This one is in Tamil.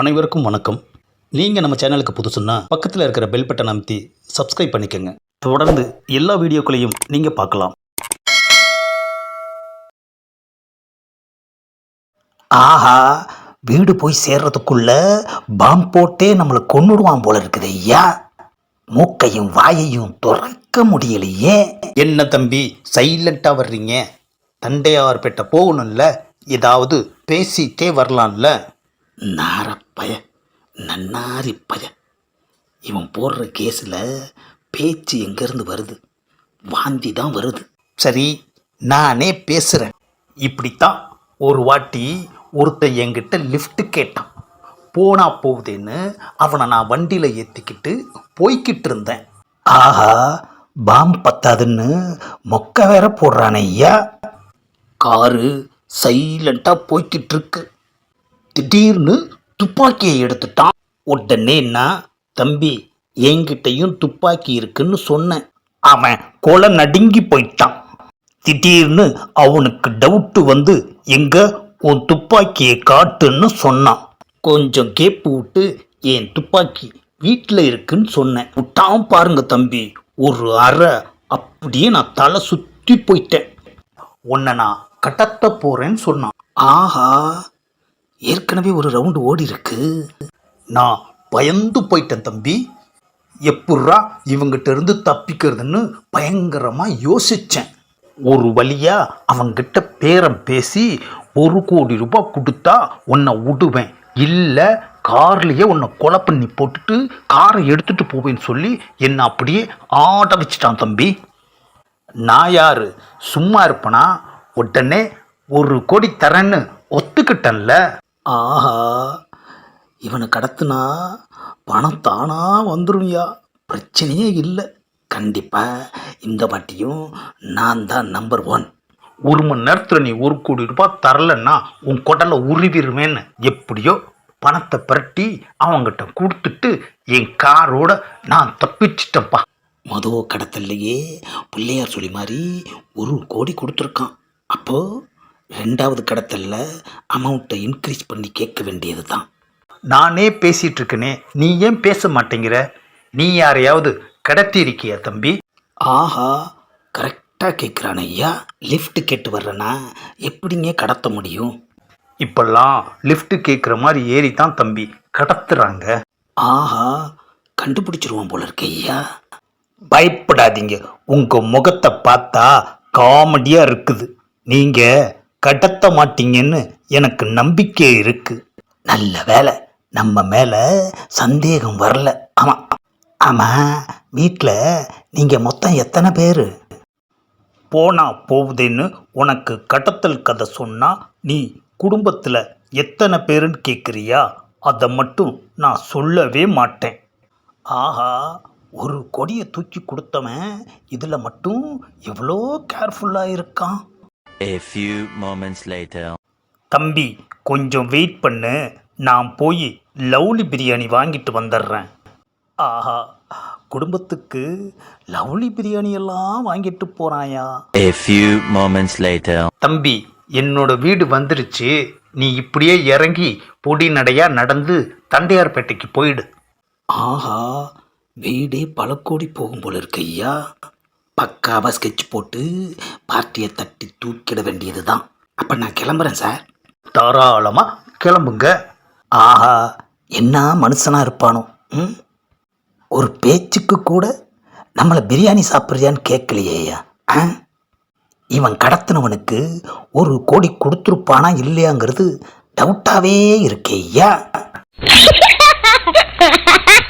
அனைவருக்கும் வணக்கம். நீங்கள் நம்ம சேனலுக்கு புதுசுன்னா பக்கத்தில் இருக்கிற பெல் பட்டன் அமைத்தி சப்ஸ்கிரைப் பண்ணிக்கோங்க. தொடர்ந்து எல்லா வீடியோக்களையும் நீங்கள் பார்க்கலாம். ஆஹா வீடு போய் சேர்றதுக்குள்ள பாம் போட்டே நம்மளை கொண்டுடுவான் போல இருக்குது ஐயா. மூக்கையும் வாயையும் துறக்க முடியலையே. என்ன தம்பி சைலண்ட்டாக வர்றீங்க? தண்டையார்பேட்டை போகணும்ல? ஏதாவது பேசிட்டே வரலாம்ல? நாரப்பய நன்னாரி பய இவன் போடுற கேஸில் பேச்சு எங்கேருந்து வருது? வாந்தி தான் வருது. சரி நானே பேசுகிறேன் இப்படித்தான் ஒரு வாட்டி ஒருத்தன் என்கிட்ட லிஃப்ட்டு கேட்டான். போனா போகுதேன்னு அவனை நான் வண்டியில் ஏற்றிக்கிட்டு போய்கிட்டு இருந்தேன். ஆஹா பாம் பத்தாதுன்னு மொக்க வேற போடுறானே ஐயா. காரு சைலண்ட்டாக போய்கிட்டு இருக்கு. திடீர்னு துப்பாக்கியை எடுத்துட்டான். உடனே நான் தம்பி என்கிட்டையும் துப்பாக்கி இருக்குன்னு சொன்னேன். அவன் கொலை நடுங்கி போயிட்டான். திடீர்னு அவனுக்கு டவுட்டு வந்து எங்க உன் துப்பாக்கியை காட்டுன்னு சொன்னான். கொஞ்சம் கேப்பு விட்டு என் துப்பாக்கி வீட்டில் இருக்குன்னு சொன்னேன். விட்டான் பாருங்க தம்பி ஒரு அறை. அப்படியே நான் தலை சுற்றி போயிட்டேன். உன்னை நான் கட்டத்த போறேன்னு சொன்னான். ஆஹா ஏற்கனவே ஒரு ரவுண்டு ஓடி இருக்கு நான் பயந்து போயிட்டேன் தம்பி. எப்புட்றா இவங்கிட்ட இருந்து தப்பிக்கிறதுன்னு பயங்கரமாக யோசித்தேன் ஒரு வழியாக அவங்கிட்ட பேரம் பேசி ஒரு கோடி ரூபாய் கொடுத்தா உன்னை விடுவேன். இல்லை கார்லேயே உன்னை கொலை பண்ணி போட்டுட்டு காரை எடுத்துகிட்டு போவேன்னு சொல்லி என்னை அப்படியே ஆட வச்சிட்டான் தம்பி. நான் யார்? சும்மா இருப்பனா? உடனே ஒரு கோடி தரேன்னு ஒத்துக்கிட்டேன்ல. ஆஹா இவனை கடத்துனா பணம் தானா வந்துருவியா பிரச்சனையே இல்லை. கண்டிப்பா இந்த வாட்டியும் நான் தான் நம்பர் ஒன் ஒரு மணி நேரத்தில் நீ ஒரு கோடி ரூபாய் தரலன்னா உன் குடலை உருவிடுவேன்னு எப்படியோ பணத்தை பிரட்டி அவங்கிட்ட கொடுத்துட்டு என் காரோட நான் தப்பிச்சிட்டேன்ப்பா. மதுவோ கடத்தல்லையே பிள்ளையார் சொல்லி மாதிரி ஒரு கோடி கொடுத்துருக்கான். அப்போ ரெண்டாவது கடத்தல்ல அமௌண்ட்டை இன்க்ரீஸ் பண்ணி கேட்க வேண்டியது தான் நானே பேசிட்டு இருக்கனே நீ ஏன் பேச மாட்டேங்கிற? நீ யாரையாவது கடத்தி இருக்கியா தம்பி? ஆஹா கரெக்டாக கேட்குறான் ஐயா. லிஃப்ட் கேட்டு வர்றேன்னா எப்படிங்க கடத்த முடியும்? இப்பெல்லாம் லிஃப்ட் கேட்குற மாதிரி ஏறி தான் தம்பி கடத்துறாங்க. ஆஹா கண்டுபிடிச்சிருவான் போல இருக்கு ஐயா. பயப்படாதீங்க உங்க முகத்தை பார்த்தா காமெடியா இருக்குது. நீங்க கடத்த மாட்டீங்கன்னு எனக்கு நம்பிக்கை இருக்கு. நல்ல வேலை நம்ம மேலே சந்தேகம் வரல. ஆமாம் ஆமாம் வீட்டில் நீங்கள் மொத்தம் எத்தனை பேர்? போனா போகுதேன்னு உனக்கு கடத்தல் கதை சொன்னா நீ குடும்பத்தில் எத்தனை பேருன்னு கேட்குறியா அதை மட்டும் நான் சொல்லவே மாட்டேன். ஆஹா ஒரு கொடியை தூக்கி கொடுத்தவன் இதில் மட்டும் எவ்வளோ கேர்ஃபுல்லாக இருக்கான். A few moments later. தம்பி கொஞ்சம் வெயிட் பண்ணு. நான் போய் லவ்லி பிரியாணி வாங்கிட்டு வந்துடுறேன் ஆஹா குடும்பத்துக்கு லவ்லி பிரியாணி எல்லாம் வாங்கிட்டு போகிறாயா A few moments later. தம்பி என்னோட வீடு வந்துருச்சு. நீ இப்படியே இறங்கி பொடி நடையா நடந்து தண்டையார்பேட்டைக்கு போயிடு. ஆஹா வீடே பல கோடி போகும் போல இருக்கு ஐயா. பக்காவாக ஸ்கெட்ச் போட்டு பார்ட்டியை தட்டி தூக்கிட வேண்டியது தான் அப்போ நான் கிளம்புறேன் சார் தாராளமாக கிளம்புங்க. ஆஹா என்ன மனுஷனாக இருப்பானோ ம்? ஒரு பேச்சுக்கு கூட நம்மளை பிரியாணி சாப்பிட்றியான்னு கேட்கலையேயா ஆ? இவன் கடத்தினவனுக்கு ஒரு கோடி கொடுத்துருப்பானா இல்லையாங்கிறது டவுட்டாகவே இருக்கேயா